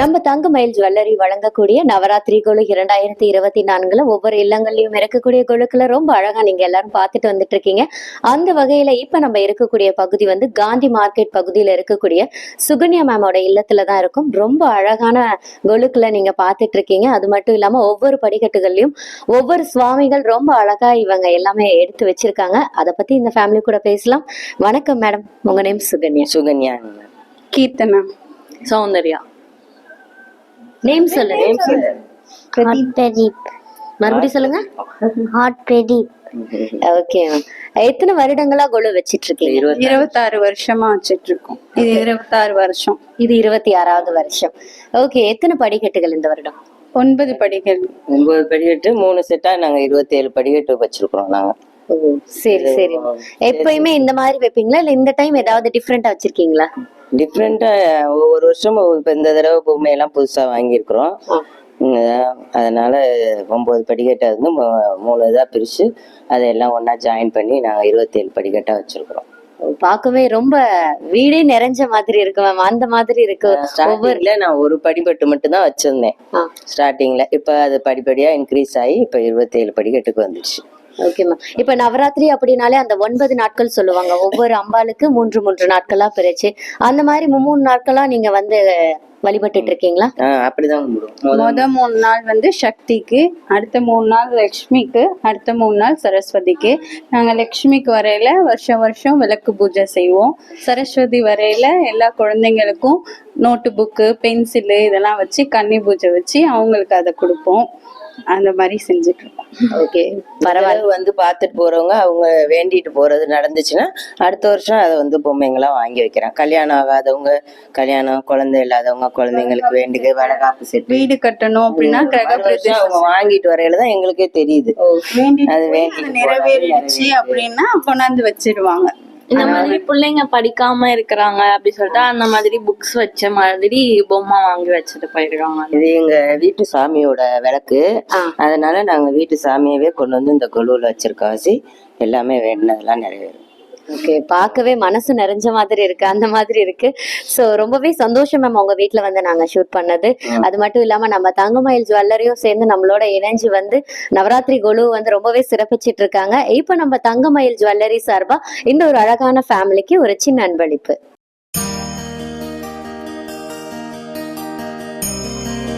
நம்ம தங்க மயில் ஜுவல்லரி வழங்கக்கூடிய நவராத்திரி குழு இரண்டாயிரத்தி இருபத்தி நான்குல ஒவ்வொரு இல்லங்கள்லயும் இருக்கக்கூடிய குழுக்களை ரொம்ப அழகா நீங்க எல்லாரும் பார்த்துட்டு வந்துட்டு இருக்கீங்க அந்த வகையில இப்ப நம்ம இருக்கக்கூடிய பகுதி வந்து காந்தி மார்க்கெட் பகுதியில இருக்கக்கூடிய சுகன்யா மேமோட இல்லத்துல தான் இருக்கும். ரொம்ப அழகான கொலுக்களை நீங்க பார்த்துட்டு இருக்கீங்க அது மட்டும் இல்லாம ஒவ்வொரு படிக்கட்டுகள்லயும் ஒவ்வொரு சுவாமிகள் ரொம்ப அழகா இவங்க எல்லாமே எடுத்து வச்சிருக்காங்க. அதை பத்தி இந்த ஃபேமிலி கூட பேசலாம். வணக்கம் மேடம் உங்க நேம் சுகன்யா. சுகன்யா. கீர்த்தனா. சௌந்தர்யா. நேம் சொல்லு நேம் சொல்லு. ஹாட் பிரதீப் மறுபடியும் சொல்லுங்க. ஹாட் பிரதீப் ஓகே எத்தனை வருடங்களா கொலு வச்சிட்டு இருக்கீங்க இருபத்தி இருபத்தாறு வருஷமா வச்சிட்டு இருக்கோம் இது இருபத்தாறு வருஷம். இது இருபத்தி ஆறாவது வருஷம். ஓகே எத்தனை படிக்கட்டுகள் இந்த வருடம்? ஒன்பது படிகள். ஒன்பது படிக்கட்டு மூணு செட்டா நாங்க இருபத்தி ஏழு படிக்கட்டு வச்சிருக்கிறோம் நாங்க. சரி சரி. எப்பயுமே இந்த மாதிரி வைப்பீங்களா? இல்ல இந்த டைம் ஏதாவது டிஃப்ரெண்டா வச்சிருக்கீங்களா? டிஃப்ரெண்டா ஒவ்வொரு வருஷமும் இப்ப இந்த தடவை பொம்மை எல்லாம் புதுசா வாங்கியிருக்கிறோம். அதனால ஒன்பது படிக்கட்டை வந்து மூணு இதா பிரிச்சு அதையெல்லாம் ஒண்ணா ஜாயின் பண்ணி நாங்க இருபத்தி ஏழு படிக்கட்டா வச்சிருக்கிறோம். பார்க்கவே ரொம்ப வீடே நிறைஞ்ச மாதிரி இருக்கு மேம் அந்த மாதிரி இருக்கு ஸ்டார்டிங்ல நான் ஒரு படிக்கட்டு மட்டும் தான் வச்சிருந்தேன். ஸ்டார்டிங்ல இப்ப அது படிப்படியா இன்க்ரீஸ் ஆகி இப்ப இருபத்தி ஏழு படிக்கட்டுக்கு வந்துருச்சு. ஓகே மேம் இப்ப நவராத்திரி அப்படின்னாலே அந்த ஒன்பது நாட்கள் சொல்லுவாங்க. ஒவ்வொரு அம்பாளுக்கு மூன்று மூன்று நாட்களா பிரிச்சு அந்த மாதிரி மூணு நாட்களா நீங்க வந்து வழிபட்டுட்டு இருக்கீங்களா? அப்படிதான் முத மூணு நாள் வந்து சக்திக்கு அடுத்த மூணு நாள் லக்ஷ்மிக்கு அடுத்த மூணு நாள் சரஸ்வதிக்கு. நாங்க லக்ஷ்மிக்கு வரையில வருஷம் வருஷம் விளக்கு பூஜை செய்வோம். சரஸ்வதி வரையில எல்லா குழந்தைங்களுக்கும் நோட்டு புக்கு பென்சிலு இதெல்லாம் வச்சு கன்னி பூஜை வச்சு அவங்களுக்கு அதை கொடுப்போம். அந்த மாதிரி செஞ்சுட்டு இருக்கோம் ஓகே பரவாயில்ல வந்து பார்த்துட்டு போறவங்க அவங்க வேண்டிட்டு போறது நடந்துச்சுன்னா அடுத்த வருஷம் அதை வந்து பொம்மைங்களா வாங்கி வைக்கிறேன். கல்யாணம் ஆகாதவங்க கல்யாணம் குழந்தை இல்லாதவங்க குழந்தைங்களுக்கு வேண்டிக்க வளகாப்பு செட்டு. வீடு கட்டணும் அப்படின்னா கிரக பிரதேசம் அவங்க வாங்கிட்டு வரையில தான் எங்களுக்கே தெரியுது. அது அது நிறைவேறிடுச்சு அப்படின்னா கொண்டாந்து வச்சிருவாங்க. இந்த மாதிரி பிள்ளைங்க படிக்காம இருக்கிறாங்க அப்படி சொல்லிட்டு அந்த மாதிரி புக்ஸ் வச்ச மாதிரி பொம்மை வாங்கி வச்சுட்டு போயிருக்காங்க இது எங்க வீட்டு சாமியோட விளக்கு. அதனால நாங்க வீட்டு சாமியவே கொண்டு வந்து இந்த கொலுவுல வச்சிருக்கோம் வாசி எல்லாமே வேண்டினதெல்லாம் நிறைவேறும். ஓகே பார்க்கவே மனசு நிறைஞ்ச மாதிரி இருக்கு அந்த மாதிரி இருக்கு. சோ ரொம்பவே சந்தோஷம் மேம் உங்க வீட்ல வந்து நாங்க ஷூட் பண்ணது. அது மட்டும் இல்லாம நம்ம தங்கமயில் ஜுவல்லரியும் சேர்ந்து நம்மளோட இணைஞ்சு வந்து நவராத்திரி குழு வந்து ரொம்பவே சிறப்பிச்சிட்டு இருக்காங்க. இப்போ நம்ம தங்கமயில் ஜுவல்லரி சார்பா இந்த ஒரு அழகான ஃபேமிலிக்கு ஒரு சின்ன அன்பளிப்பு.